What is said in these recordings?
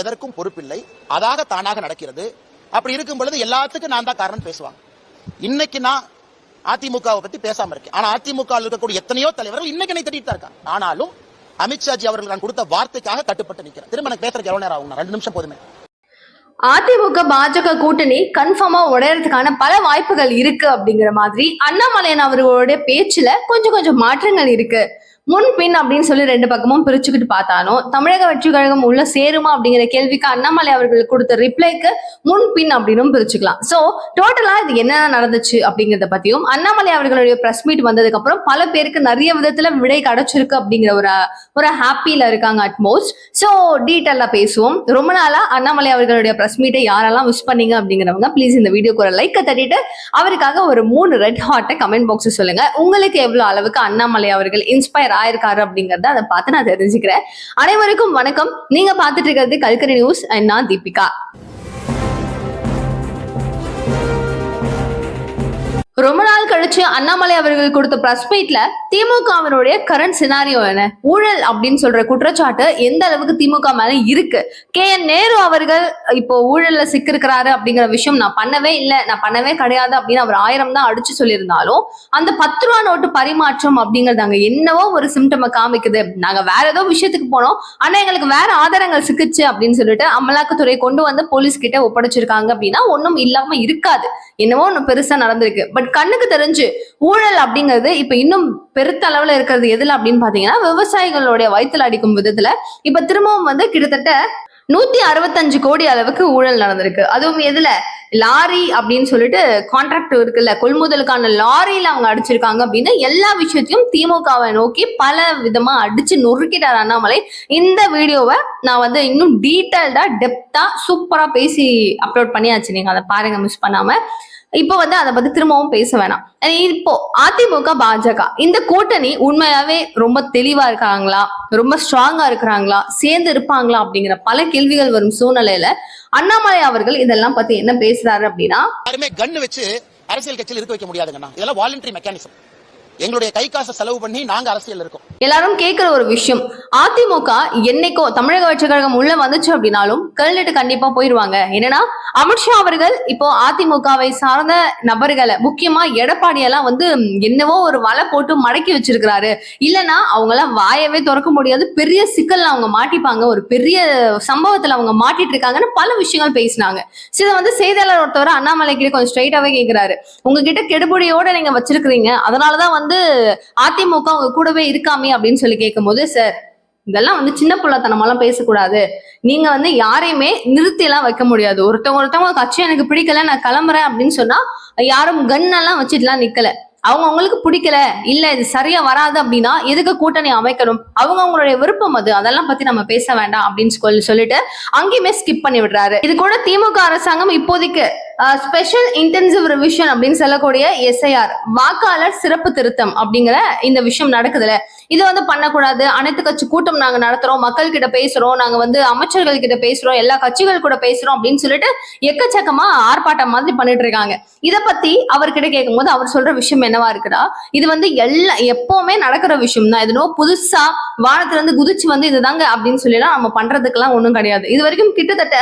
எதற்கும் பொறுப்பில்லை. அதாக தானாக நடக்கிறது. அப்படி இருக்கும் பொழுது எல்லாத்துக்கும் நான் தான் காரணம் பேசுவாங்க. இன்னைக்கு நான் அதிமுகவை பத்தி பேசாம இருக்கேன். ஆனா அதிமுக இருக்கக்கூடிய எத்தனையோ தலைவர்கள் இன்னைக்கு என்னை திட்டிட்டு தான் இருக்காங்க. ஆனாலும் அமித்ஷாஜி அவர்கள் நான் கொடுத்த வார்த்தைக்காக கட்டுப்பட்டு நிக்கிறேன் திரும்ப எனக்கு பேசுறதுக்கு எவ்வளவு நேரம் ஆகும்? ரெண்டு நிமிஷம் போதுமே. அதிமுக பாஜக கூட்டணி கன்ஃபார்மா உடையறதுக்கான பல வாய்ப்புகள் இருக்கு அப்படிங்கிற மாதிரி அண்ணாமலையன் அவர்களுடைய பேச்சுல கொஞ்சம் கொஞ்சம் மாற்றங்கள் இருக்கு. முன் பின் அப்படின்னு சொல்லி ரெண்டு பக்கமும் பிரிச்சுக்கிட்டு பார்த்தாலும் தமிழக வெற்றி கழகம் உள்ள சேருமா அப்படிங்கிற கேள்விக்கு அண்ணாமலை அவர்கள் கொடுத்த ரிப்ளைக்கு முன் பின் அப்படின்னும் பிரிச்சுக்கலாம். சோ டோட்டலா இது என்ன நடந்துச்சு அப்படிங்கறத பத்தியும் அண்ணாமலை அவர்களுடைய பிரஸ் மீட் வந்ததுக்கு அப்புறம் பல பேருக்கு நிறைய விதத்துல விடை கிடைச்சிருக்கு அப்படிங்கிற ஒரு ஒரு ஹாப்பியில இருக்காங்க அட்மோஸ்ட் ஸோ டீட்டெயிலா பேசுவோம். ரொம்ப நாளா அண்ணாமலை அவர்களுடைய ப்ரெஸ் மீட்டை யாரெல்லாம் விஷ் பண்ணீங்க அப்படிங்கிறவங்க ப்ளீஸ் இந்த வீடியோக்கு ஒரு லைக்கை தட்டிட்டு அவருக்காக ஒரு மூணு ரெட் ஹார்ட்டை கமெண்ட் பாக்ஸ் சொல்லுங்க. உங்களுக்கு எவ்வளவு அளவுக்கு அண்ணாமலை அவர்கள் இன்ஸ்பயர் ஆயிருக்காரு அப்படிங்கறத அதை பார்த்து நான் தெரிஞ்சுக்கிறேன். அனைவருக்கும் வணக்கம். நீங்க பார்த்துட்டு இருக்கிறது கல்கரி நியூஸ் அண்ட் நான் தீபிகா. ரொம்ப நாள் கழிச்சு அண்ணாமலை அவர்கள் கொடுத்த பிரஸ் மீட்ல திமுகவினுடைய கரண்ட் சினாரியோ என்ன? ஊழல் அப்படின்னு சொல்ற குற்றச்சாட்டு எந்த அளவுக்கு திமுக மேல இருக்கு? கே. என். நேரு அவர்கள் இப்போ ஊழல்ல சிக்கிருக்கிறாரு அப்படிங்கிற விஷயம் நான் பண்ணவே இல்லை. நான் பண்ணவே கிடையாது அப்படின்னு அவர் ஆயிரம் தான் அடிச்சு சொல்லியிருந்தாலும் அந்த பத்து ரூபா நோட்டு பரிமாற்றம் அப்படிங்கிறது அங்க என்னவோ ஒரு சிம்டமை காமிக்குது. நாங்க வேற ஏதோ விஷயத்துக்கு போனோம். ஆனா எங்களுக்கு வேற ஆதாரங்கள் சிக்கிச்சு அப்படின்னு சொல்லிட்டு அமலாக்கத்துறை கொண்டு வந்து போலீஸ் கிட்ட ஒப்படைச்சிருக்காங்க அப்படின்னா ஒன்றும் இல்லாம இருக்காது. என்னவோ ஒன்று பெருசா நடந்திருக்கு. பட் கண்ணுக்கு தெரிஞ்சு ஊழல் அப்படிங்கிறது இப்ப இன்னும் பெருத்த அளவுல இருக்கிறது எதுல அப்படின்னு பாத்தீங்கன்னா விவசாயிகளுடைய வயிற்றுல அடிக்கும் விதத்துல இப்ப திரும்பவும் வந்து கிட்டத்தட்ட நூத்தி அறுபத்தஞ்சு கோடி அளவுக்கு ஊழல் நடந்திருக்கு. அதுவும் எதுல? லாரி அப்படின்னு சொல்லிட்டு கான்ட்ராக்ட் இருக்குல்ல கொள்முதலுக்கான லாரியில அவங்க அடிச்சிருக்காங்க அப்படின்னு எல்லா விஷயத்தையும் திமுகவை நோக்கி பல விதமா அடிச்சு நொறுக்கிட்டார் அண்ணாமலை. இந்த வீடியோவை நான் வந்து இன்னும் டீட்டெயில்டா டெப்தா சூப்பரா பேசி அப்லோட் பண்ணியாச்சு. நீங்க அதை பாருங்க மிஸ் பண்ணாம. இப்போ வந்து அதை பத்தி திரும்பவும் பேச வேணாம். இப்போ அதிமுக பாஜக இந்த கூட்டணி உண்மையாவே ரொம்ப தெளிவா இருக்காங்களா? ரொம்ப ஸ்ட்ராங்கா இருக்கிறாங்களா? சேர்ந்து இருப்பாங்களா? அப்படிங்கிற பல கேள்விகள் வரும் சூழ்நிலையில அண்ணாமலை அவர்கள் இதெல்லாம் பத்தி என்ன பேசுறாரு அப்படின்னா யாருமே கன் வச்சு அரசியல் கட்சியில் இருக்க வைக்க முடியாதுங்கண்ணா. இதெல்லாம் வாலண்டரி மெக்கானிசம் எங்களுடைய கை காசை செலவு பண்ணி நாங்க அரசியல் இருக்கோம். எல்லாரும் கேட்கிற ஒரு விஷயம். அதிமுக என்னைக்கோ தமிழக வெற்றி கழகம் உள்ள வந்துச்சு அப்படின்னாலும் கல்நெட்டு கண்டிப்பா போயிருவாங்க. என்னன்னா அமித்ஷா அவர்கள் இப்போ அதிமுகவை சார்ந்த நபர்களை முக்கியமா எடப்பாடியெல்லாம் வந்து என்னவோ ஒரு வலை போட்டு மடக்கி வச்சிருக்கிறாரு. இல்லைன்னா அவங்களாம் வாயவே திறக்க முடியாது. பெரிய சிக்கல்ல அவங்க மாட்டிப்பாங்க. ஒரு பெரிய சம்பவத்துல அவங்க மாட்டிட்டு இருக்காங்கன்னு பல விஷயங்கள் பேசினாங்க. சில வந்து செய்தியாளர் ஒருத்தவர் அண்ணாமலை கிட்ட கொஞ்சம் ஸ்ட்ரைட்டாவே கேட்கிறாரு உங்ககிட்ட கெடுபடியோட நீங்க வச்சிருக்கிறீங்க. அதனாலதான் வந்து வந்து அதிமுக உங்க கூடவே இருக்காமே அப்படின்னு சொல்லி கேட்கும்போது சார் இதெல்லாம் வந்து சின்ன பிள்ளைத்தனமெல்லாம் பேசக்கூடாது. நீங்க வந்து யாரையுமே நிறுத்தி எல்லாம் வைக்க முடியாது. ஒருத்தவங்க ஒருத்தவங்க கட்சி எனக்கு பிடிக்கல நான் கிளம்புறேன் அப்படின்னு சொன்னா யாரும் கன் எல்லாம் வச்சுட்டுலாம் நிக்கல. அவங்க அவங்களுக்கு பிடிக்கல. இல்ல இது சரியா வராது அப்படின்னா எதுக்கு கூட்டணி அமைக்கணும்? அவங்க அவங்களுடைய விருப்பம் அது. அதெல்லாம் பத்தி நம்ம பேச வேண்டாம் அப்படின்னு சொல்லி சொல்லிட்டு அங்கேயுமே ஸ்கிப் பண்ணி விடுறாரு. இது கூட திமுக அரசாங்கம் இப்போதைக்கு ஸ்பெஷல் இன்டென்சிவ் ரிவிஷன் அப்படின்னு சொல்லக்கூடிய எஸ்ஐஆர் வாக்காளர் சிறப்பு திருத்தம் அப்படிங்கிற இந்த விஷயம் நடக்குதுல. இது வந்து பண்ணக்கூடாது. அனைத்து கட்சி கூட்டம் நாங்க நடத்துறோம். மக்கள் கிட்ட பேசுறோம். நாங்க வந்து அமைச்சர்கள் கிட்ட பேசுறோம். எல்லா கட்சிகள் கூட பேசுறோம் அப்படின்னு சொல்லிட்டு எக்கச்சக்கமா ஆர்ப்பாட்டம் மாதிரி பண்ணிட்டு இருக்காங்க. இதை பத்தி அவர்கிட்ட கேட்கும்போது அவர் சொல்ற விஷயம் என்னவா இருக்குடா? இது வந்து எல்லா எப்பவுமே நடக்கிற விஷயம் தான் எதுனோ புதுசா வானத்துல இருந்து குதிச்சு வந்து இதுதாங்க அப்படின்னு சொல்லிலாம் நம்ம பண்றதுக்கெல்லாம் ஒண்ணும் கிடையாது. இது வரைக்கும் கிட்டத்தட்ட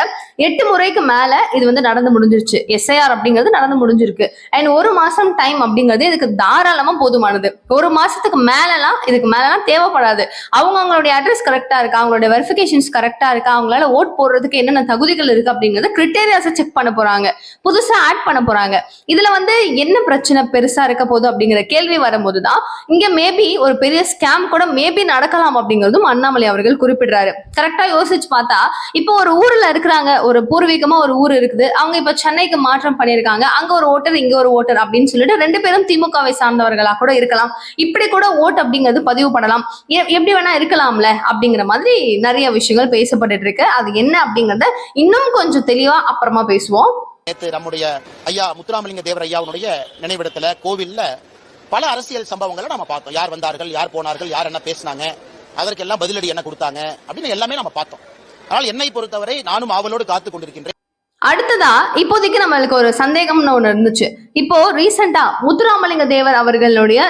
எட்டு முறைக்கு மேல இது வந்து நடந்து முடிஞ்சிருச்சு. எஸ்ஐஆர் அப்படிங்கிறது நடந்து முடிஞ்சிருக்கு. அண்ட் ஒரு மாசம் டைம் அப்படிங்கிறது இதுக்கு தாராளமா போதுமானது. ஒரு மாசத்துக்கு மேலலாம் இதுக்கு மேலலாம் தேவைப்படாது. அவங்க அவங்களுடைய அட்ரஸ் கரெக்டா இருக்கா? அவங்களுடைய வெரிஃபிகேஷன்ஸ் கரெக்டா இருக்கா? அவங்களால ஓட் போடுறதுக்கு என்னென்ன தகுதிகள் இருக்கு அப்படிங்கறது கிரிட்டேரியாஸை செக் பண்ண போறாங்க. புதுசா ஆட் பண்ண போறாங்க. இதுல வந்து என்ன பிரச்சனை பெருசா இருக்க போகுது அப்படிங்கிற கேள்வி வரும்போதுதான் இங்க மேபி ஒரு பெரிய ஸ்கேம் கூட மேபி நடக்கலாம் அப்படிங்கிறதும் அண்ணாமலை அவர்கள் குறிப்பிடுறாரு. கரெக்டா யோசிச்சு பார்த்தா இப்போ ஒரு ஊர்ல இருக்கிறாங்க ஒரு பூர்வீகமா ஒரு ஊர் இருக்குது. அவங்க இப்ப சென்னைக்கு மாற்றம் பண்ணியிருக்காங்க. அங்க ஒரு ஓட்டர் இங்க ஒரு ஓட்டர் அப்படின்னு சொல்லிட்டு ரெண்டு பேரும் திமுகவை சார்ந்தவர்களா கூட இருக்கலாம். இப்படி கூட ஓட் அப்படிங்கிறது பதிவு பண்ணலாம். எப்படி வேணா இருக்கலாம்ல அப்படிங்கிற மாதிரி நிறைய விஷயங்கள் பேசப்பட்டு இருக்கு. அது என்ன அப்படிங்கறத இன்னும் கொஞ்சம் தெளிவா அப்புறமா பேசுவோம். நேத்து நம்முடைய ஐயா முத்துராமலிங்க தேவர் ஐயாவுடைய நினைவிடத்துல கோவில்ல பல அரசியல் சம்பவங்களை நம்ம பார்த்தோம். யார் வந்தார்கள் யார் போனார்கள் யார் என்ன பேசினாங்க அதற்கெல்லாம் பதிலடி என்ன கொடுத்தாங்க அப்படின்னு எல்லாமே நம்ம பார்த்தோம். ஆனால் என்னை பொறுத்தவரை நானும் ஆவலோடு காத்துக் கொண்டிருக்கின்றேன். அடுத்ததா இப்போதைக்கு நம்மளுக்கு ஒரு சந்தேகம்னு ஒண்ணு இருந்துச்சு. இப்போ ரீசெண்டா முத்துராமலிங்க தேவர் அவர்களுடைய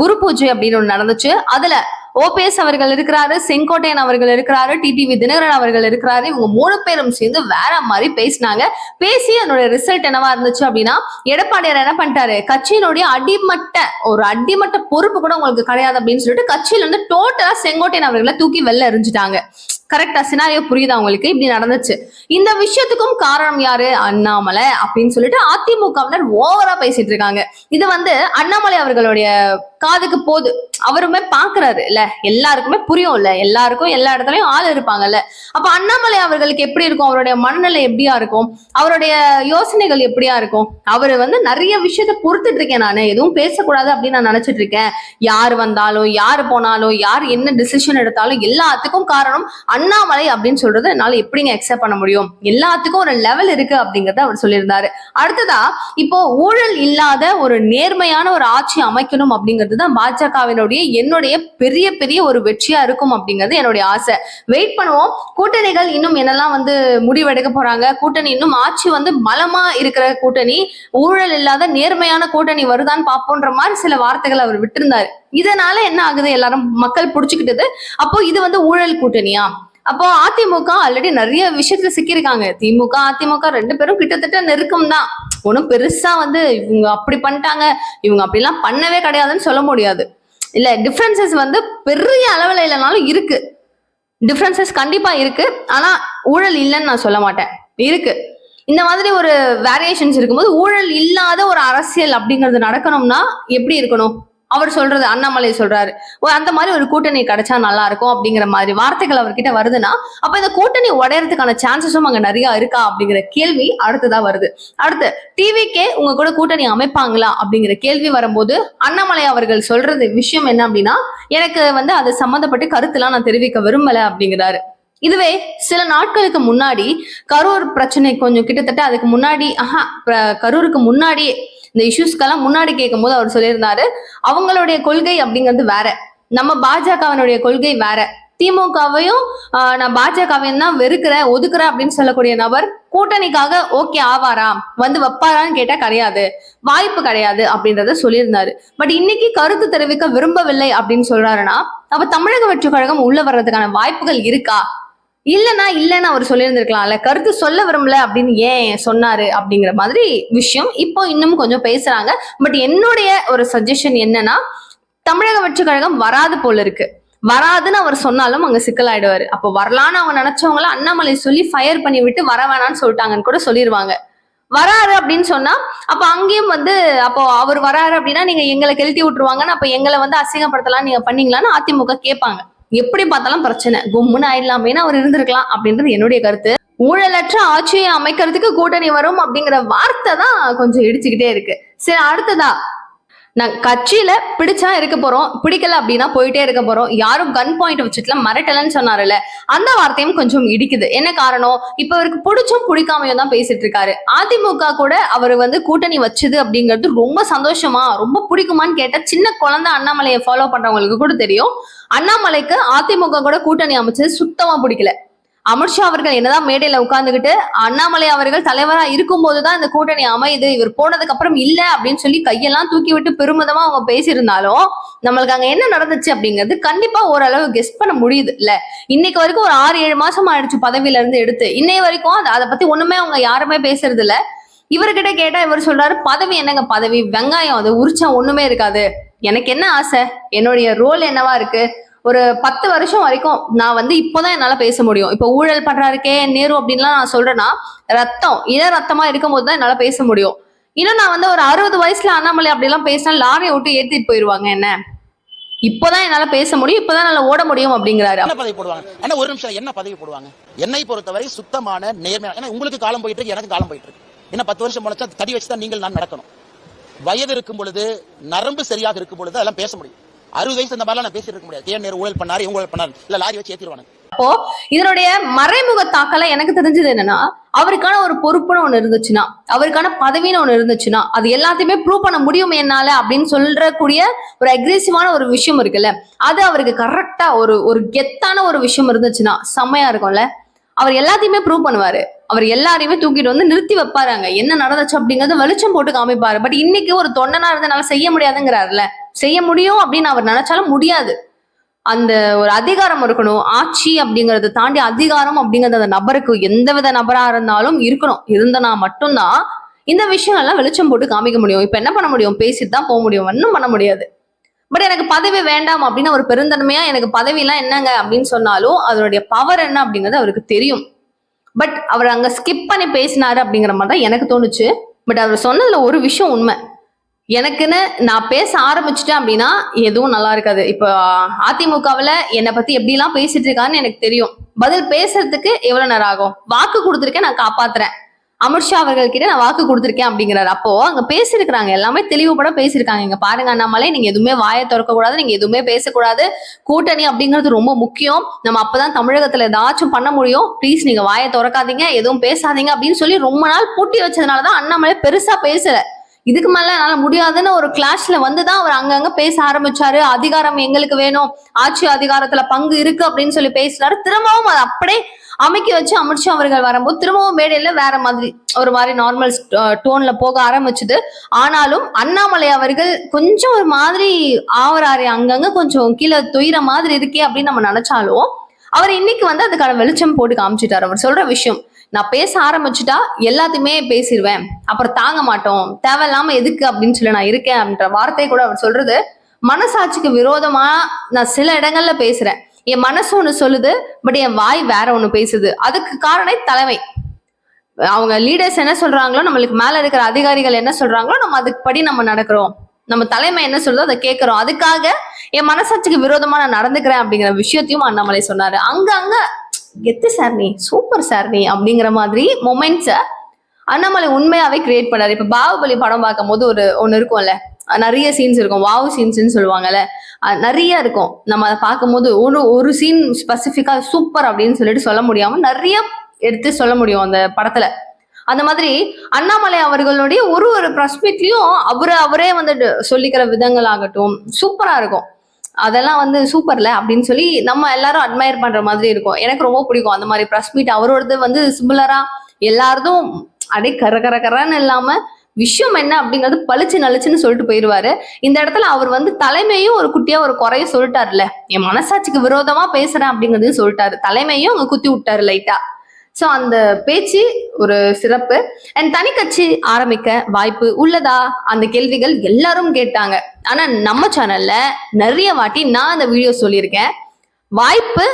குரு பூஜை அப்படின்னு ஒண்ணு நடந்துச்சு. அதுல ஓபிஎஸ் அவர்கள் இருக்கிறாரு செங்கோட்டையன் அவர்கள் இருக்கிறாரு டிடிவி தினகரன் அவர்கள் இருக்கிறாரு. இவங்க மூணு பேரும் சேர்ந்து வேற மாதிரி பேசினாங்க. பேசி அதனுடைய ரிசல்ட் என்னவா இருந்துச்சு அப்படின்னா எடப்பாடியார் என்ன பண்ணிட்டாரு? கட்சியினுடைய அடிமட்ட ஒரு அடிமட்ட பொறுப்பு கூட உங்களுக்கு கிடையாது அப்படின்னு சொல்லிட்டு கட்சியில இருந்து டோட்டலா செங்கோட்டையன் அவர்களை தூக்கி வெளில எரிஞ்சிட்டாங்க கரெக்டா சினாரியோ புரியுதா உங்களுக்கு? இப்படி நடந்துச்சு. இந்த விஷயத்துக்கும் காரணம் யாரு? அண்ணாமலை அப்படின்னு சொல்லிட்டு அதிமுகவினர் ஓவரா பேசிட்டு இருக்காங்க. இது வந்து அண்ணாமலை அவர்களுடைய காதுக்கு போகுது அவருமே பாக்குறாரு இல்ல? எல்லாருக்குமே புரியும் இல்ல எல்லாருக்கும் எல்லா இடத்துலயும் ஆள் இருப்பாங்கல்ல? அப்ப அண்ணாமலை அவர்களுக்கு எப்படி இருக்கும்? அவருடைய மனநிலை எப்படியா இருக்கும்? அவருடைய யோசனைகள் எப்படியா இருக்கும்? அவர் வந்து நிறைய விஷயத்த பொறுத்துட்டு இருக்கேன் நானு. எதுவும் பேசக்கூடாது அப்படின்னு நான் நினைச்சிட்டு இருக்கேன். யார் வந்தாலும் யார் போனாலும் யார் என்ன டிசிஷன் எடுத்தாலும் எல்லாத்துக்கும் காரணம் அண்ணாமலை அப்படின்னு சொல்றது என்னால எப்படிங்க அக்செப்ட் பண்ண முடியும்? எல்லாத்துக்கும் ஒரு லெவல் இருக்கு அப்படிங்கறத அவர் சொல்லியிருந்தாரு. அடுத்ததா இப்போ ஊழல் இல்லாத ஒரு நேர்மையான ஒரு ஆட்சி அமைக்கணும் அப்படிங்கிறது தான் பாஜகவினுடைய என்னுடைய பெரிய பெரிய ஒரு வெற்றியா இருக்கும் அப்படிங்கிறது என்னுடைய ஆசை. வெயிட் பண்ணுவோம். கூட்டணிகள் இன்னும் என்னெல்லாம் வந்து முடிவெடுக்க போறாங்க? கூட்டணி இன்னும் ஆட்சி வந்து பலமா இருக்கிற கூட்டணி ஊழல் இல்லாத நேர்மையான கூட்டணி வருதான்னு பார்ப்போன்ற மாதிரி சில வார்த்தைகள் அவர் விட்டிருந்தாரு. இதனால என்ன ஆகுது? எல்லாரும் மக்கள் புடிச்சுக்கிட்டது. அப்போ இது வந்து ஊழல் கூட்டணியா? அப்போ அதிமுக ஆல்ரெடி நிறைய விஷயத்துல சிக்கியிருக்காங்க. திமுக அதிமுக ரெண்டு பேரும் கிட்டத்தட்ட நெருக்கம் தான் ஒன்றும் பெருசா வந்து இவங்க அப்படி பண்ணிட்டாங்க. இவங்க அப்படிலாம் பண்ணவே கிடையாதுன்னு சொல்ல முடியாது. இல்ல டிஃபரன்சஸ் வந்து பெரிய அளவுல இல்லைனாலும் இருக்கு. டிஃபரன்சஸ் கண்டிப்பா இருக்கு. ஆனா ஊழல் இல்லைன்னு நான் சொல்ல மாட்டேன். இருக்கு. இந்த மாதிரி ஒரு வேரியேஷன்ஸ் இருக்கும்போது ஊழல் இல்லாத ஒரு அரசியல் அப்படிங்கிறது நடக்கணும்னா எப்படி இருக்கணும்? அவர் சொல்றது அண்ணாமலை சொல்றாரு. ஓ அந்த மாதிரி ஒரு கூட்டணி கிடைச்சா நல்லா இருக்கும் அப்படிங்கிற மாதிரி வார்த்தைகள் அவர்கிட்ட வருதுன்னா அப்ப இந்த கூட்டணி உடையறதுக்கான சான்சஸும் அங்க நிறைய இருக்கா அப்படிங்கிற கேள்வி அடுத்ததா வருது. அடுத்து டிவிக்கே உங்க கூட கூட்டணி அமைப்பாங்களா அப்படிங்கிற கேள்வி வரும்போது அண்ணாமலை அவர்கள் சொல்றது விஷயம் என்ன அப்படின்னா எனக்கு வந்து அது சம்மந்தப்பட்டு கருத்துலாம் நான் தெரிவிக்க விரும்பல அப்படிங்கிறாரு. இதுவே சில நாட்களுக்கு முன்னாடி கரூர் பிரச்சனை கொஞ்சம் கிட்டத்தட்ட அதுக்கு முன்னாடி ஆஹா கரூருக்கு முன்னாடியே இந்த இஷ்யூஸ்க்கெல்லாம் முன்னாடி கேட்கும்போது அவர் சொல்லியிருந்தாரு அவங்களுடைய கொள்கை அப்படிங்கிறது வேற. நம்ம பாஜகவினுடைய கொள்கை வேற. திமுகவையும் நான் பாஜகவையும் தான் வெறுக்கிறேன் ஒதுக்குறேன் அப்படின்னு சொல்லக்கூடிய நபர் கூட்டணிக்காக ஓகே ஆவாரா வந்து வைப்பாரான்னு கேட்டா கிடையாது வாய்ப்பு கிடையாது அப்படின்றத சொல்லியிருந்தாரு. பட் இன்னைக்கு கருத்து தெரிவிக்க விரும்பவில்லை அப்படின்னு சொல்றாருன்னா அப்ப தமிழக வெற்றி கழகம் உள்ள வர்றதுக்கான வாய்ப்புகள் இருக்கா? இல்லைன்னா இல்லைன்னு அவர் சொல்லியிருந்திருக்கலாம்ல. கருத்து சொல்ல விரும்பல அப்படின்னு ஏன் சொன்னாரு அப்படிங்கிற மாதிரி விஷயம் இப்போ இன்னும் கொஞ்சம் பேசுறாங்க. பட் என்னுடைய ஒரு சஜஷன் என்னன்னா தமிழக வெற்றி கழகம் வராது போல இருக்கு. வராதுன்னு அவர் சொன்னாலும் அங்க சிக்கலாயிடுவாரு. அப்போ வரலான்னு அவங்க நினைச்சவங்கள அண்ணாமலை சொல்லி ஃபயர் பண்ணி விட்டு வர வேணாம்னு சொல்லிட்டாங்கன்னு கூட சொல்லிடுவாங்க வராரு அப்படின்னு சொன்னா அப்ப அங்கேயும் வந்து அப்போ அவர் வராரு அப்படின்னா நீங்க எங்களை கெழுத்தி விட்டுருவாங்கன்னு அப்ப எங்களை வந்து அசிங்கப்படுத்தலாம் நீங்க பண்ணீங்களான்னு அதிமுக கேட்பாங்க. எப்படி பார்த்தாலும் பிரச்சனை. கும்முன்னு ஆயிடலாமேன்னு அவர் இருந்திருக்கலாம் அப்படின்றது என்னுடைய கருத்து. ஊழலற்ற ஆட்சியை அமைக்கிறதுக்கு கூட்டணி வரும் அப்படிங்கிற வார்த்தை தான் கொஞ்சம் இடிச்சுக்கிட்டே இருக்கு. சரி அடுத்ததா? நான் கட்சியில பிடிச்சா இருக்க போறோம். பிடிக்கல அப்படின்னா போயிட்டே இருக்க போறோம். யாரும் கன் பாயிண்ட் வச்சுட்டுல மிரட்டலன்னு சொன்னாருல்ல. அந்த வார்த்தையும் கொஞ்சம் இடிக்குது. என்ன காரணம்? இப்ப அவருக்கு பிடிச்சும் பிடிக்காமையும் தான் பேசிட்டு இருக்காரு. அதிமுக கூட அவர் வந்து கூட்டணி வச்சது அப்படிங்கிறது ரொம்ப சந்தோஷமா ரொம்ப பிடிக்குமான்னு கேட்டா சின்ன குழந்தை அண்ணாமலையை ஃபாலோ பண்றவங்களுக்கு கூட தெரியும். அண்ணாமலைக்கு அதிமுக கூட கூட்டணி அமைச்சது சுத்தமா பிடிக்கல. அமித்ஷா அவர்கள் என்னதான் மேடையில உட்கார்ந்துகிட்டு அண்ணாமலை அவர்கள் தலைவரா இருக்கும் போதுதான் இந்த கூட்டணி அமையுது. இவர் போனதுக்கு அப்புறம் இல்ல அப்படின்னு சொல்லி கையெல்லாம் தூக்கி விட்டு பெருமிதமா அவங்க பேசியிருந்தாலும் நம்மளுக்கு அங்க என்ன நடந்துச்சு அப்படிங்கிறது கண்டிப்பா ஓரளவு கெஸ் பண்ண முடியுது இல்ல இன்னைக்கு வரைக்கும் ஒரு ஆறு ஏழு மாசம் ஆயிடுச்சு பதவியில இருந்து எடுத்து. இன்னை வரைக்கும் அதை பத்தி ஒண்ணுமே அவங்க யாருமே பேசுறது இல்ல இவர்கிட்ட கேட்டா இவர் சொல்றாரு பதவி என்னங்க பதவி? வெங்காயம் அது உரிச்சா ஒண்ணுமே இருக்காது. எனக்கு என்ன ஆசை? என்னுடைய ரோல் என்னவா இருக்கு? ஒரு பத்து வருஷம் வரைக்கும் நான் வந்து இப்போதான் என்னால பேச முடியும். இப்போ ஊழல் பண்றாருக்கே நேரு அப்படின்லாம் நான் சொல்றேன்னா ரத்தம் இன ரத்தமா இருக்கும்போது தான் என்னால பேச முடியும். இன்னும் நான் வந்து ஒரு அறுபது வயசுல அண்ணாமலை அப்படிலாம் பேசினா லாரியை விட்டு ஏத்திட்டு போயிருவாங்க என்ன? இப்போதான் என்னால பேச முடியும் இப்போதான் என்னால ஓட முடியும் அப்படிங்கிறாரு. என்ன பதவி போடுவாங்க? என்ன ஒரு நிமிஷம் என்ன பதவி போடுவாங்க? என்னை பொறுத்தவரை சுத்தமான நேர்மையான ஏன்னா உங்களுக்கு காலம் போயிட்டு இருக்கு எனக்கு காலம் போயிட்டு இருக்கு. என்ன பத்து வருஷம் முளைச்சா தடி வச்சு தான் நீங்கள் நான் நடக்கணும். வயது இருக்கும் பொழுது நரம்பு சரியாக இருக்கும் பொழுது அதெல்லாம் பேச முடியும். அறுபது வயசு அந்த மாதிரிலாம் நான் பேசிட்டு இருக்க முடியாது. ஏன் நேரம் ஊழல் பண்ணாரு இவங்க ஊழல் பண்ணாரு? இல்ல லாரி வச்சு ஏத்திடுவாங்க அப்போ இதனுடைய மறைமுக தாக்கல எனக்கு தெரிஞ்சது என்னன்னா அவருக்கான ஒரு பொறுப்புன்னு ஒண்ணு இருந்துச்சுன்னா அவருக்கான பதவின்னு ஒண்ணு இருந்துச்சுன்னா அது எல்லாத்தையுமே ப்ரூவ் பண்ண முடியும் என்னால அப்படின்னு சொல்றக்கூடிய ஒரு அக்ரெசிவான ஒரு விஷயம் இருக்குல்ல அது அவருக்கு கரெக்டா ஒரு ஒரு கெத்தான ஒரு விஷயம் இருந்துச்சுன்னா செம்மையா இருக்கும்ல. அவர் எல்லாத்தையுமே ப்ரூவ் பண்ணுவாரு. அவர் எல்லாரையுமே தூக்கிட்டு வந்து நிறுத்தி வைப்பாருங்க என்ன நடந்துச்சு அப்படிங்கறது வெளிச்சம் போட்டு காமிப்பாரு. பட் இன்னைக்கு ஒரு தொண்டனா இருந்தனால செய்ய முடியாதுங்கிறாருல செய்ய முடியும் அப்படின்னு அவர் நினைச்சாலும் முடியாது. அந்த ஒரு அதிகாரம் இருக்கணும் ஆட்சி அப்படிங்கறத தாண்டி அதிகாரம் அப்படிங்கறது அந்த நபருக்கு எந்தவித நபரா இருந்தாலும் இருக்கணும். இருந்தனா மட்டும்தான் இந்த விஷயங்கள்லாம் வெளிச்சம் போட்டு காமிக்க முடியும். இப்ப என்ன பண்ண முடியும்? பேசிட்டு தான் போக முடியும். ஒன்றும் பண்ண முடியாது. பட் எனக்கு பதவி வேண்டாம் அப்படின்னு ஒரு பெருந்தன்மையா எனக்கு பதவி எல்லாம் என்னங்க அப்படின்னு சொன்னாலும் அதனுடைய பவர் என்ன அப்படிங்கிறது அவருக்கு தெரியும். பட் அவர் அங்க ஸ்கிப் பண்ணி பேசினாரு அப்படிங்கிற மாதிரி தான் எனக்கு தோணுச்சு. பட் அவர் சொன்னதுல ஒரு விஷயம் உண்மை. எனக்குன்னு நான் பேச ஆரம்பிச்சிட்டேன் அப்படின்னா எதுவும் நல்லா இருக்காது. இப்போ அதிமுகவில் என்னை பத்தி எப்படிலாம் பேசிட்டு இருக்கான்னு எனக்கு தெரியும். பதில் பேசுறதுக்கு எவ்வளவு நேரம் ஆகும்? வாக்கு கொடுத்துருக்கேன் நான் காப்பாத்துறேன். அமித்ஷா அவர்கள் கிட்ட நான் வாக்கு கொடுத்துருக்கேன் அப்படிங்கிறாரு. அப்போ அங்க பேசியிருக்கிறாங்க. எல்லாமே தெளிவுபட பேசியிருக்காங்க. இங்க பாருங்க அண்ணாமலை நீங்க எதுவுமே வாயை திறக்க கூடாது நீங்க எதுவுமே பேசக்கூடாது. கூட்டணி அப்படிங்கிறது ரொம்ப முக்கியம். நம்ம அப்பதான் தமிழகத்துல ஏதாச்சும் பண்ண முடியும். ப்ளீஸ் நீங்க வாயை திறக்காதீங்க எதுவும் பேசாதீங்க அப்படின்னு சொல்லி ரொம்ப நாள் பூட்டி வச்சதுனாலதான் அண்ணாமலை பெருசா பேசல. இதுக்கு மேல என்னால முடியாதுன்னு ஒரு கிளாஷ்ல வந்துதான் அவர் அங்கங்க பேச ஆரம்பிச்சாரு. அதிகாரம் எங்களுக்கு வேணும். ஆட்சி அதிகாரத்துல பங்கு இருக்கு அப்படின்னு சொல்லி பேசினாரு திரும்பவும் அதை அப்படியே அமைக்க வச்சு அமித்ஷா அவர்கள் வரும்போது திரும்பவும் மேடையில வேற மாதிரி ஒரு மாதிரி நார்மல் டோன்ல போக ஆரம்பிச்சுது. ஆனாலும் அண்ணாமலை அவர்கள் கொஞ்சம் ஒரு மாதிரி ஆவராரு அங்கங்க கொஞ்சம் கீழே தொயிற மாதிரி இருக்கே அப்படின்னு நம்ம நினைச்சாலும் அவர் இன்னைக்கு வந்து அதுக்கான வெளிச்சம் போட்டு காமிச்சிட்டாரு. அவர் சொல்ற விஷயம் நான் பேச ஆரம்பிச்சுட்டா எல்லாத்தையுமே பேசிடுவேன் அப்புறம் தாங்க மாட்டோம். தேவையில்லாம எதுக்கு அப்படின்னு சொல்லி நான் இருக்கேன் அப்படின்ற வார்த்தை கூட அவர் சொல்றது. மனசாட்சிக்கு விரோதமா நான் சில இடங்கள்ல பேசுறேன். என் மனசு ஒண்ணு சொல்லுது பட் என் வாய் வேற ஒண்ணு பேசுது. அதுக்கு காரணம் தலைமை. அவங்க லீடர்ஸ் என்ன சொல்றாங்களோ நம்மளுக்கு மேல இருக்கிற அதிகாரிகள் என்ன சொல்றாங்களோ நம்ம அதுக்கு படி நம்ம நடக்கிறோம். நம்ம தலைமை என்ன சொல்றதோ அதை கேட்கிறோம். அதுக்காக என் மனசாட்சிக்கு விரோதமா நான் நடந்துக்கிறேன் அப்படிங்கிற விஷயத்தையும் அண்ணாமலை சொன்னாரு. அங்க அங்க கெத்து சார் நீ சூப்பர் சார் நீ அப்படிங்கிற மாதிரி மொமெண்ட்ஸை அண்ணாமலை உண்மையாவே கிரியேட் பண்ணாரு. இப்ப பாகுபலி படம் பார்க்கும் போது ஒரு ஒன்று இருக்கும்ல நிறைய சீன்ஸ் இருக்கும். வாவ் சீன்ஸ்னு சொல்லுவாங்கல்ல நிறைய இருக்கும். நம்ம அதை பார்க்கும்போது ஒரு ஒரு சீன் ஸ்பெசிஃபிக்கா சூப்பர் அப்படின்னு சொல்லிட்டு சொல்ல முடியாம நிறைய எடுத்து சொல்ல முடியும் அந்த படத்துல. அந்த மாதிரி அண்ணாமலை அவர்களுடைய ஒரு ஒரு ப்ரஸ்மீட்லயும் அவரு அவரே வந்து சொல்லிக்கிற விதங்கள் ஆகட்டும் சூப்பரா இருக்கும். அதெல்லாம் வந்து சூப்பர்ல அப்படின்னு சொல்லி நம்ம எல்லாரும் அட்மையர் பண்ற மாதிரி இருக்கும். எனக்கு ரொம்ப பிடிக்கும் அந்த மாதிரி ப்ரெஸ் மீட் அவரோடது வந்து சிமிலரா எல்லாரதும் அடே கர கர கரன்னு இல்லாம விஷயம் என்ன அப்படிங்கிறது பளிச்சு நலிச்சுன்னு சொல்லிட்டு போயிடுவாரு இந்த இடத்துல அவர் வந்து தலைமையும் ஒரு குட்டியா ஒரு குறைய சொல்லிட்டாருல்ல. என் மனசாட்சிக்கு விரோதமா பேசுறேன் அப்படிங்கறதையும் சொல்லிட்டாரு. தலைமையும் அங்க குத்தி விட்டாரு லைட்டா ஸோ அந்த பேச்சு ஒரு சிறப்பு. அண்ட் தனி கட்சி ஆரம்பிக்க வாய்ப்பு உள்ளதா? அந்த கேள்விகள் எல்லாரும் கேட்டாங்க. ஆனா நம்ம சேனல்ல நிறைய வாட்டி நான் அந்த வீடியோ சொல்லியிருக்கேன். வாய்ப்பு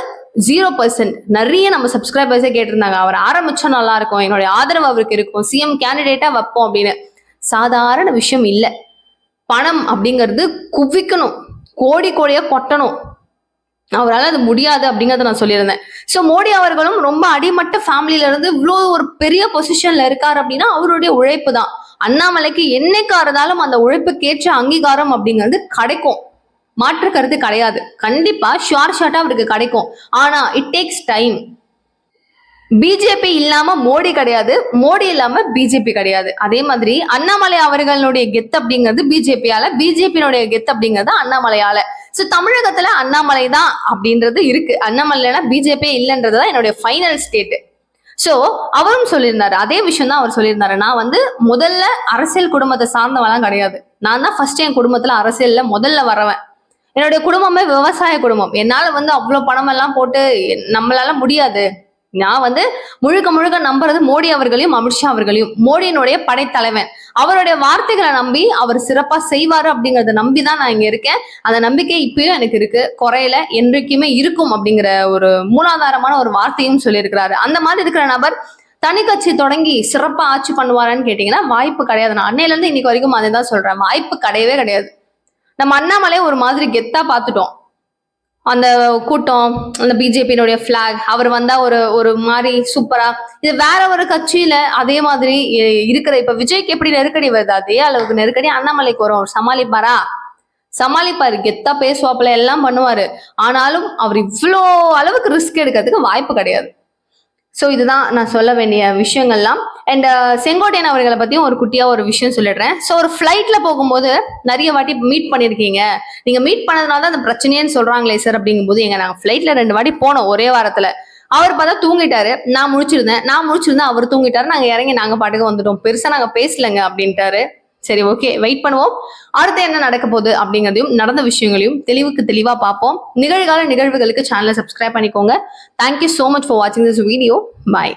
ஜீரோ பர்சன்ட் நிறைய நம்ம சப்ஸ்கிரைபர்ஸே கேட்டிருந்தாங்க. அவர் ஆரம்பிச்சா நல்லா இருக்கும். என்னுடைய ஆதரவு அவருக்கு இருக்கும். சிஎம் கேண்டிடேட்டா வைப்போம் அப்படின்னு. சாதாரண விஷயம் இல்லை. பணம் அப்படிங்கிறது குவிக்கணும். கோடி கோடியா கொட்டணும். அவரால் அது முடியாது அப்படிங்கிறத நான் சொல்லியிருந்தேன். ஸோ மோடி அவர்களும் ரொம்ப அடிமட்ட ஃபேமிலியில இருந்து இவ்வளோ ஒரு பெரிய பொசிஷன்ல இருக்காரு அப்படின்னா அவருடைய உழைப்பு தான். அண்ணாமலைக்கு என்னைக்கா இருந்தாலும் அந்த உழைப்புக்கேற்ற அங்கீகாரம் அப்படிங்கிறது கிடைக்கும். மாற்று கருத்து கிடையாது. கண்டிப்பா ஷுவர் ஷார்ட்டா அவருக்கு கிடைக்கும். ஆனா இட் டேக்ஸ் டைம் பிஜேபி இல்லாம மோடி கிடையாது. மோடி இல்லாம பிஜேபி கிடையாது. அதே மாதிரி அண்ணாமலை அவர்களுடைய கெத் அப்படிங்கிறது பிஜேபியால பிஜேபியினுடைய கெத் அப்படிங்கிறது அண்ணாமலையால. சோ தமிழகத்துல அண்ணாமலை தான் அப்படின்றது இருக்கு. அண்ணாமலைனா பிஜேபி இல்லைன்றது தான் என்னுடைய ஃபைனல் ஸ்டேட் சோ அவரும் சொல்லியிருந்தாரு. அதே விஷயம் தான் அவர் சொல்லியிருந்தாரு. நான் வந்து முதல்ல அரசியல் குடும்பத்தை சார்ந்தவெல்லாம் கிடையாது. நான் தான் ஃபர்ஸ்ட் என் குடும்பத்துல அரசியல்ல முதல்ல வரவன். என்னுடைய குடும்பமே விவசாய குடும்பம். என்னால வந்து அவ்வளவு பணம் எல்லாம் போட்டு நம்மளால முடியாது. நான் வந்து முழுக்க முழுக்க நம்புறது மோடி அவர்களையும் அமித்ஷா அவர்களையும். மோடியினுடைய படைத்தலைவன். அவருடைய வார்த்தைகளை நம்பி அவர் சிறப்பா செய்வாரு அப்படிங்கறத நம்பி தான் நான் இங்க இருக்கேன். அந்த நம்பிக்கை இப்பயும் எனக்கு இருக்கு. குறையில என்றைக்குமே இருக்கும் அப்படிங்கிற ஒரு மூலாதாரமான ஒரு வார்த்தையும் சொல்லியிருக்கிறாரு. அந்த மாதிரி இருக்கிற நபர் தனி கட்சி தொடங்கி சிறப்பா ஆட்சி பண்ணுவாரான்னு கேட்டீங்கன்னா வாய்ப்பு கிடையாது. நான் அன்னையில இருந்து இன்னைக்கு வரைக்கும் அதை தான் சொல்றேன். வாய்ப்பு கிடையவே கிடையாது. நம்ம அண்ணாமலையே ஒரு மாதிரி கெத்தா பார்த்துட்டோம். அந்த கூட்டம் அந்த பிஜேபியினுடைய பிளாக் அவர் வந்தா ஒரு ஒரு மாதிரி சூப்பரா இது வேற ஒரு கட்சியில அதே மாதிரி இருக்கிற இப்ப விஜய்க்கு எப்படி நெருக்கடி வருது? அதே அளவுக்கு நெருக்கடி அண்ணாமலைக்கு வரும். சமாளிப்பாரா? சமாளிப்பாரு. கெத்தா பேசுவாப்புல எல்லாம் பண்ணுவாரு. ஆனாலும் அவர் இவ்வளோ அளவுக்கு ரிஸ்க் எடுக்கிறதுக்கு வாய்ப்பு கிடையாது. ஸோ இதுதான் நான் சொல்ல வேண்டிய விஷயங்கள்லாம். அண்ட் uh, செங்கோட்டையன் அவர்களை பத்தியும் ஒரு குட்டியா ஒரு விஷயம் சொல்லிடுறேன். ஸோ ஒரு ஃப்ளைட்டில் போகும்போது நிறைய வாட்டி மீட் பண்ணியிருக்கீங்க. நீங்க மீட் பண்ணதுனால தான் அந்த பிரச்சனையேன்னு சொல்றாங்களே சார் அப்படிங்கும்போது எங்க நாங்கள் ஃப்ளைட்டில் ரெண்டு வாட்டி போனோம் ஒரே வாரத்துல. அவர் பார்த்தா தூங்கிட்டாரு. நான் முடிச்சிருந்தேன் நான் முடிச்சிருந்தேன் அவர் தூங்கிட்டாரு. நாங்க இறங்கி நாங்க பாட்டுக்கு வந்துட்டோம். பெருசா நாங்க பேசலங்க அப்படின்ட்டாரு. சரி ஓகே வெயிட் பண்ணுவோம். அடுத்து என்ன நடக்க போகுது அப்படிங்கிறதையும் நடந்த விஷயங்களையும் தெளிவுக்கு தெளிவா பார்ப்போம். நிகழ்கால நிகழ்வுகளுக்கு சேனலை சப்ஸ்கிரைப் பண்ணிக்கோங்க. Thank you so much for வாட்சிங் திஸ் வீடியோ பாய்